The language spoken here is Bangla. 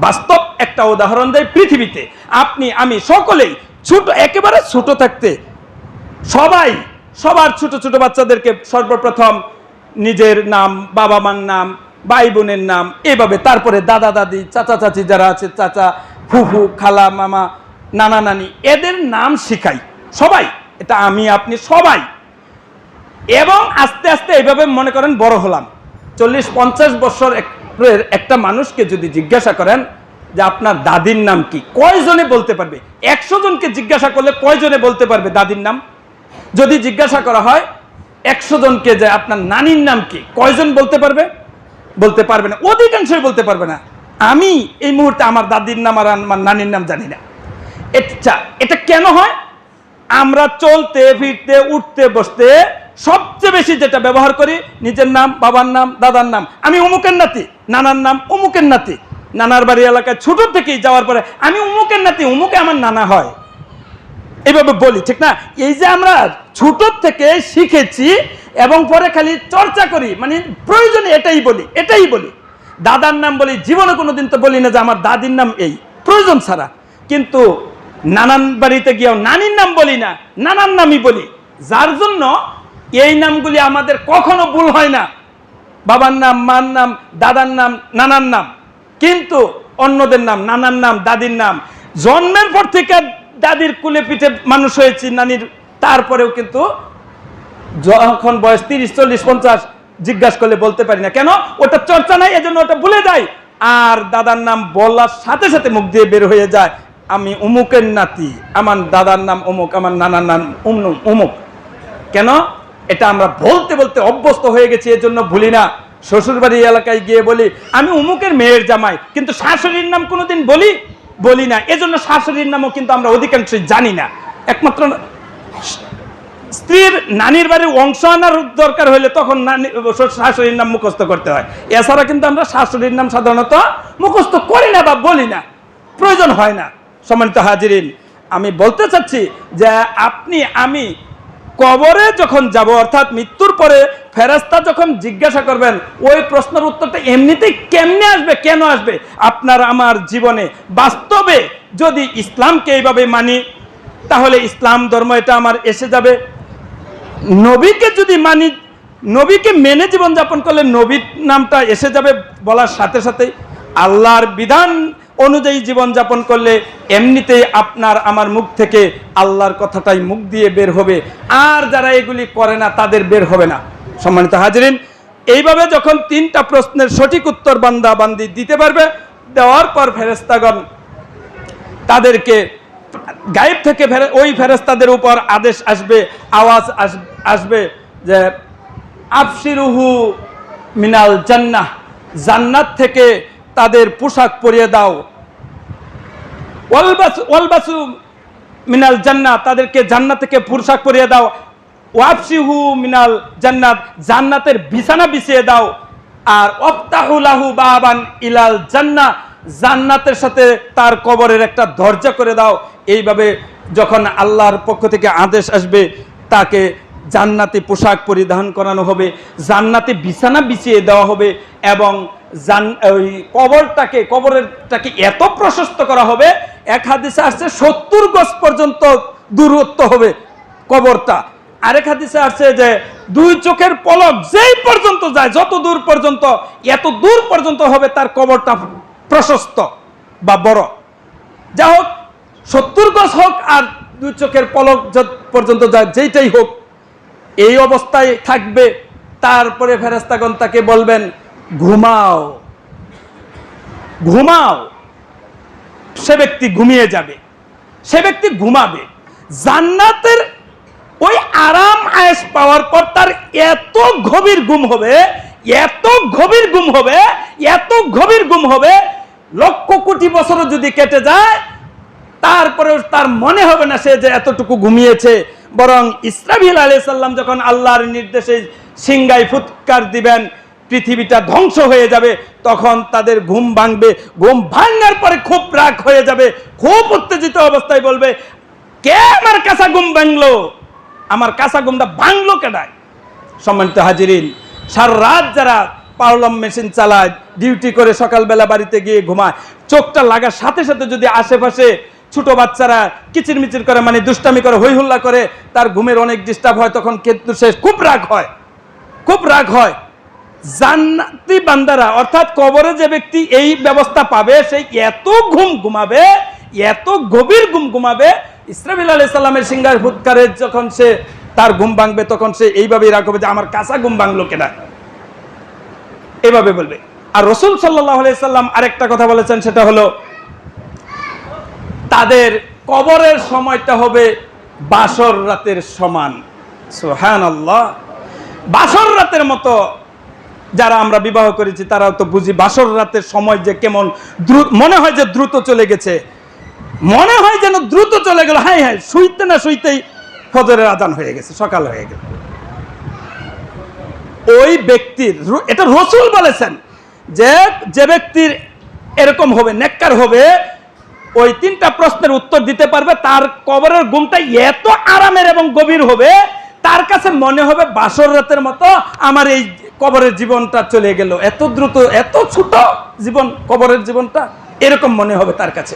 বাস্তব একটা উদাহরণ দেয় পৃথিবীতে। আপনি, আমি সকলেই ছোট, একেবারে ছোট থাকতে সবাই, সবার ছোট ছোট বাচ্চাদেরকে সর্বপ্রথম নিজের নাম বাবা মার নাম ভাই বোনের নাম, এভাবে তারপরে দাদা, দাদি, চাচা, চাচি যারা আছে, চাচা, ফুফু, খালা, মামা, নানা, নানি, এদের নাম শিখাই। সবাই, এটা আমি, আপনি, সবাই। এবং আস্তে আস্তে এইভাবে মনে করেন বড় হলাম। চল্লিশ, পঞ্চাশ বছর এক- একটা মানুষকে যদি জিজ্ঞাসা করেন যে আপনার দাদির নাম কি, কয়জনে বলতে পারবে? একশো জনকে জিজ্ঞাসা করলে কয়জনে বলতে পারবে দাদির নাম? যদি জিজ্ঞাসা করা হয় একশো জনকে যে আপনার নানির নাম কি, কয়জন বলতে পারবে? বলতে পারবে না। অধিকাংশই বলতে পারবে না। আমি এই মুহূর্তে আমার দাদির নাম আর আমার নানির নাম জানি না। এটা এটা কেন হয়? আমরা চলতে, ফিরতে, উঠতে, বসতে সবচেয়ে বেশি যেটা ব্যবহার করি, নিজের নাম, বাবার নাম, দাদার নাম। আমি অমুকের নাতি, নানার নাম অমুকের নাতি। নানার বাড়ি এলাকায় ছোট থেকেই যাওয়ার পরে আমি অমুকের নাতি অমুকে আমার নানা হয়। এইভাবে বলি, ঠিক না? এই যে আমরা ছোট থেকে শিখেছি এবং পরে খালি চর্চা করি মানে প্রয়োজনে এটাই বলি এটাই বলি। দাদার নাম বলি, জীবনে কোনো দিন তো বলি না যে আমার দাদির নাম এই। প্রয়োজন ছাড়া। কিন্তু নানান বাড়িতে গিয়েও নানির নাম বলি না, নানার নামই বলি। যার জন্য এই নামগুলি আমাদের কখনো ভুল হয় না। বাবার নাম, মার নাম, দাদার নাম, নানার নাম। কিন্তু অন্যদের নাম, নানার নাম, দাদির নাম। জন্মের পর থেকে দাদির কুলে পিঠে মানুষ হয়েছি, নানির তারপরেও কিন্তু যখন বয়স তিরিশ, চল্লিশ, পঞ্চাশ, জিজ্ঞাসা করলে বলতে পারি না। কেন? ওটা চর্চা নাই, এজন্য ওটা ভুলে যায় আর দাদার নাম বলার সাথে সাথে মুখ দিয়ে বের হয়ে যায়, আমি উমুকের নাতি, আমার দাদার নাম অমুক আমার নানার নাম উমুক। কেন? এটা আমরা বলতে বলতে অভ্যস্ত হয়ে গেছি, এজন্য ভুলি না। শ্বশুরবাড়ি এলাকায় গিয়ে বলি, আমি উমুকের মেয়ের জামাই, কিন্তু শাশুড়ির নাম কোনোদিন বলি বলি না। এজন্য শাশুড়ির নামও কিন্তু আমরা অধিকাংশই জানি না। একমাত্র স্ত্রীর নানির বাড়ির অংশ আনার দরকার হলে তখন নানি, শাশুড়ির নাম মুখস্থ করতে হয়। এছাড়া কিন্তু আমরা শাশুড়ির নাম সাধারণত মুখস্থ করি না বা বলি না। প্রয়োজন হয় না। সম্মানিত হাজিরিন, আমি বলতে চাচ্ছি যে আপনি, আমি কবরে যখন যাব, অর্থাৎ মৃত্যুর পরে ফেরাস্তা যখন জিজ্ঞাসা করবেন, ওই প্রশ্নের উত্তরটা এমনিতেই কেমনে আসবে, কেন আসবে? আপনার আমার জীবনে বাস্তবে যদি ইসলামকে এইভাবে মানি, তাহলে ইসলাম ধর্ম এটা আমার এসে যাবে। নবীকে যদি মানি, নবীকে মেনে জীবনযাপন করলে নবীর নামটা এসে যাবে বলার সাথে সাথে আল্লাহর বিধান অনুযায়ী জীবনযাপন করলে এমনিতেই আপনার আমার মুখ থেকে আল্লাহর কথাটাই মুখ দিয়ে বের হবে। আর যারা এগুলি করে না, তাদের বের হবে না। সম্মানিত হাজরিন, এইভাবে যখন তিনটা প্রশ্নের সঠিক উত্তর বান্দা বান্দি দিতে পারবে, দেওয়ার পর ফেরেস্তাগণ তাদেরকে গায়েব থেকে ওই ফেরেস্তাদের উপর আদেশ আসবে, আওয়াজ আস- আসবে যে আফসিরুহু মিনাল জান্নাহ। জান্নাত থেকে তাদের পোশাক পরিয়ে দাও। ওয়ালবাসু ওয়ালবাসু মিনাল জান্নাত, তাদেরকে জান্নাত থেকে পোশাক পরিয়ে দাও। ওয়াফসিহু মিনাল জান্নাত, জান্নাতের বিছানা বিছিয়ে দাও। আর অফতাহুলাহু বাবান ইলাল জান্নাহ জান্নাতের সাথে তার কবরের একটা দরজা করে দাও। এইভাবে যখন আল্লাহর পক্ষ থেকে আদেশ আসবে, তাকে জান্নাতি পোশাক পরিধান করানো হবে, জান্নাতি বিছানা বিছিয়ে দেওয়া হবে এবং ওই কবরটাকে, কবরেরটাকে এত প্রশস্ত করা হবে, এক হাদিসে আসছে সত্তর গজ পর্যন্ত দূরত্ব হবে কবরটা। আরেক হাদিসে আসছে যে দুই চোখের পলক যেই পর্যন্ত যায়, যত দূর পর্যন্ত, এত দূর পর্যন্ত হবে তার কবরটা প্রশস্ত বা বড়। যা হোক, সত্তর গজ হোক আর দুই চোখের পলক পর্যন্ত যায়, যেইটাই হোক, এই অবস্থায় থাকবে। তারপরে ফেরেস্তাগণ তাকে বলবেন ঘুমাও। ঘুমাও। সে ব্যক্তি ঘুমিয়ে যাবে। সে ব্যক্তি ঘুমাবে। জান্নাতের ওই আরাম আয়েস পাওয়ার পর তার এত গভীর ঘুম হবে, এত গভীর ঘুম হবে, এত গভীর ঘুম হবে, লক্ষ কোটি বছরও যদি কেটে যায় তারপরে তার মনে হবে না সে যে এতটুকু ঘুমিয়েছে। বরং ইসরাফিল আলাই সাল্লাম যখন আল্লাহর নির্দেশে সিংগাই ফুৎকার দিবেন পৃথিবীটা ধ্বংস হয়ে যাবে, তখন তাদের ঘুম ভাঙবে, ঘুম ভাঙার পরে খুব রাগ হয়ে যাবে, খুব উত্তেজিত অবস্থায় বলবে, কে আমার কাঁচা ঘুম ভাঙলো? আমার কাঁচা ঘুমটা ভাঙলো কেডায়? সম্মানিত হাজিরিন, সারা রাত যারা পাওলাম মেশিন চালায়, ডিউটি করে সকালবেলা বাড়িতে গিয়ে ঘুমায়, চোখটা লাগার সাথে সাথে যদি আশেপাশে ছোট বাচ্চারা কিচির মিচির করে মানে দুষ্টামি করে হই হুল্লা করে, তার ঘুমের অনেক ডিস্টার্ব হয়, তখন কিন্তু সে খুব রাগ হয়, খুব রাগ হয়। জান্নাতি বান্দারা, অর্থাৎ কবরে যে ব্যক্তি এই ব্যবস্থা পাবে সেই এত ঘুম ঘুমাবে, এত গভীর ঘুম ঘুমাবে, ইসরাফিল আলাইহিস সালামের সিঙ্গার ফুৎকারে যখন সে তার ঘুম ভাঙবে, তখন সে এইভাবেই রাখবে যে, আমার কাঁচা ঘুম ভাঙলো কেনা? এভাবে বলবে। আর রসুল সাল্লাহ সাল্লাম আরেকটা কথা বলেছেন, সেটা হলো, তাদের কবরের সময়টা হবে বাসর রাতের সমান। সোহান বাসর রাতের মতো যারা আমরা বিবাহ করেছি, তারাও তো বুঝি বাসর রাতের সময় যে কেমন দ্রুত, মনে হয় যে দ্রুত চলে গেছে। মনে হয় যেন দ্রুত চলে গেল। হ্যাঁ হ্যাঁ শুইতে না শুইতেই ফজরের আজান হয়ে গেছে, সকাল হয়ে গেল। ওই ব্যক্তির এটা রসুল বলেছেন যে যে ব্যক্তির এরকম হবে, নেককার হবে, ওই তিনটা প্রশ্নের উত্তর দিতে পারবে, তার কবরের ঘুমটা এত আরামের এবং গভীর হবে তার কাছে মনে হবে বাসর রাতের মতো আমার এই কবরের জীবনটা চলে গেল। এত দ্রুত, এত ছোট জীবন, কবরের জীবনটা এরকম মনে হবে তার কাছে।